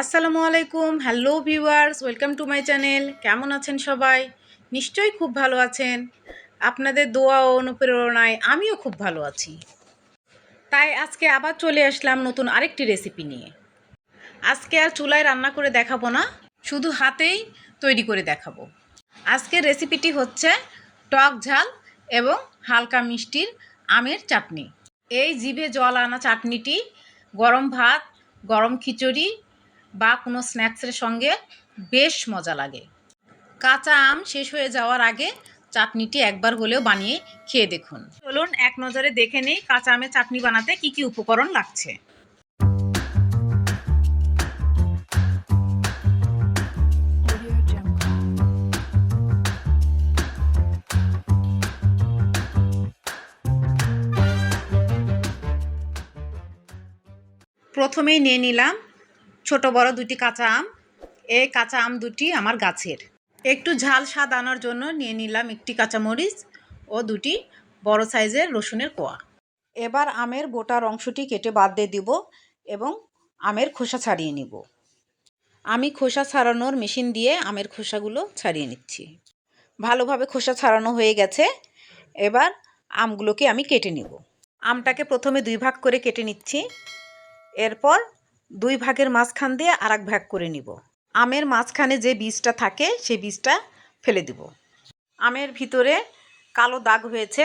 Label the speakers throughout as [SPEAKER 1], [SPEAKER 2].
[SPEAKER 1] আসসালামু আলাইকুম, hello viewers, welcome to my channel. কেমন আছেন সবাই? নিশ্চয়ই খুব ভালো আছেন। আপনাদের দোয়া ও অনুপ্রেরণায় আমিও খুব ভালো আছি। তাই আজকে আবার চলে আসলাম নতুন আরেকটি রেসিপি নিয়ে। আজকে আর চুলায় রান্না করে দেখাবো না, শুধু হাতেই তৈরি করে দেখাবো। আজকের রেসিপিটি হচ্ছে টক ঝাল এবং হালকা মিষ্টির আমের চাটনি। এই জিভে জল আনা চাটনিটি গরম ভাত, গরম খিচুড়ি বা কোনো স্ন্যাক্সের সঙ্গে বেশ মজা লাগে। কাঁচা আম শেষ হয়ে যাওয়ার আগে চাটনিটি একবার হলেও বানিয়ে খেয়ে দেখুন। চলুন এক নজরে দেখে নেই কাঁচা আমের চাটনি বানাতে কি কি উপকরণ লাগছে। প্রথমেই নিয়ে নিলাম ছোট, বড় দুটি কাঁচা আম। এই কাঁচা আম দুটি আমার গাছের। একটু ঝাল স্বাদ আনার জন্য নিয়ে নিলাম একটি কাঁচামরিচ ও দুটি বড় সাইজের রসুনের কোয়া। এবার আমের গোটার অংশটি কেটে বাদ দিয়ে দিব এবং আমের খোসা ছাড়িয়ে নিব। আমি খোসা ছাড়ানোর মেশিন দিয়ে আমের খোসাগুলো ছাড়িয়ে নিচ্ছি। ভালোভাবে খোসা ছাড়ানো হয়ে গেছে। এবার আমগুলোকে আমি কেটে নিব। আমটাকে প্রথমে দুই ভাগ করে কেটে নিচ্ছি। এরপর দুই ভাগের মাঝখান দিয়ে আর ভাগ করে নিব। আমের মাঝখানে যে বীজটা থাকে, সেই বীজটা ফেলে দিব। আমের ভিতরে কালো দাগ হয়েছে,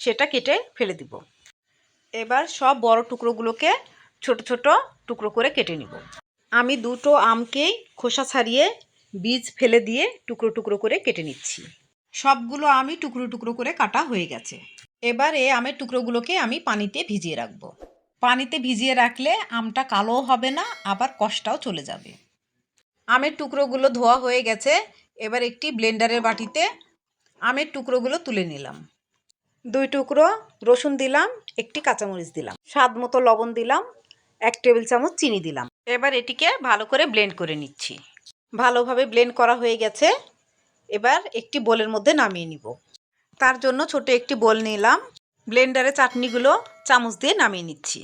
[SPEAKER 1] সেটা কেটে ফেলে দিব। এবার সব বড় টুকরোগুলোকে ছোট ছোট টুকরো করে কেটে নিব। আমি দুটো আমকেই খোসা ছাড়িয়ে বীজ ফেলে দিয়ে টুকরো টুকরো করে কেটে নিচ্ছি। সবগুলো আমি টুকরো টুকরো করে কাটা হয়ে গেছে। এবার এই আমের টুকরোগুলোকে আমি পানিতে ভিজিয়ে রাখব। পানিতে ভিজিয়ে রাখলে আমটা কালোও হবে না, আবার কষ্টাও চলে যাবে। আমের টুকরোগুলো ধোয়া হয়ে গেছে, এবার একটি ব্লেন্ডারের বাটিতে আমের টুকরোগুলো তুলে নিলাম। দুই টুকরো রসুন দিলাম, একটি কাঁচামরিচ দিলাম। স্বাদ মতো লবণ দিলাম, এক টেবিল চামচ চিনি দিলাম। এবার এটিকে ভালো করে ব্লেন্ড করে নিচ্ছি। ভালোভাবে ব্লেন্ড করা হয়ে গেছে, এবার একটি বোলের মধ্যে নামিয়ে নিব। তার জন্য ছোট একটি বোল নিলাম। ব্লেন্ডারে চাটনিগুলো চামচ দিয়ে নামিয়ে নিচ্ছি।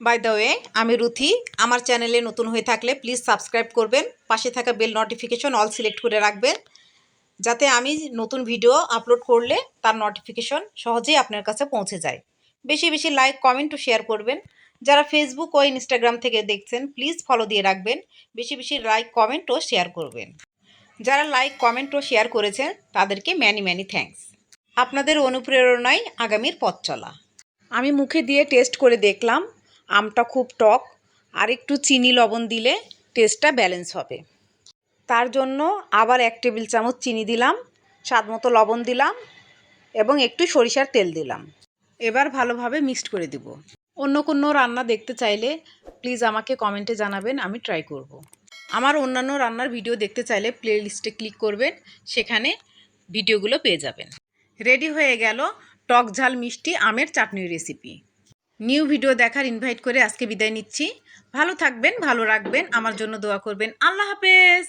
[SPEAKER 1] বাই দ্য ওয়ে আমি রুথি। আমার চ্যানেলে নতুন হয়ে থাকলে প্লিজ সাবস্ক্রাইব করবেন। পাশে থাকা বেল নোটিফিকেশন অল সিলেক্ট করে রাখবেন। যাতে আমি নতুন ভিডিও আপলোড করলে তার নোটিফিকেশন সহজেই আপনার কাছে পৌঁছে যায়। বেশি বেশি লাইক কমেন্ট ও শেয়ার করবেন। যারা ফেসবুক ও ইনস্টাগ্রাম থেকে দেখছেন প্লিজ ফলো দিয়ে রাখবেন। বেশি বেশি লাইক কমেন্ট ও শেয়ার করবেন। যারা লাইক কমেন্ট ও শেয়ার করেছেন, তাদেরকে ম্যানি ম্যানি থ্যাঙ্কস আপনাদের অনুপ্রেরণায় আগামীর পথ চলা। আমি মুখে দিয়ে টেস্ট করে দেখলাম, আমটা খুব টক, আর একটু চিনি লবণ দিলে টেস্টটা ব্যালেন্স হবে। তার জন্য আবার এক টেবিল চামচ চিনি দিলাম, স্বাদ মতো লবণ দিলাম এবং একটু সরিষার তেল দিলাম। এবার ভালোভাবে মিক্সড করে দিব। অন্য কোনো রান্না দেখতে চাইলে প্লিজ আমাকে কমেন্টে জানাবেন, আমি ট্রাই করব। আমার অন্যান্য রান্নার ভিডিও দেখতে চাইলে প্লে লিস্টে ক্লিক করবেন, সেখানে ভিডিওগুলো পেয়ে যাবেন। রেডি হয়ে গেল টক ঝাল মিষ্টি আমের চাটনির রেসিপি নিউ ভিডিও দেখার ইনভাইট করে আজকে বিদায় নিচ্ছি। ভালো থাকবেন, ভালো রাখবেন, আমার জন্য দোয়া করবেন। আল্লাহ হাফেজ!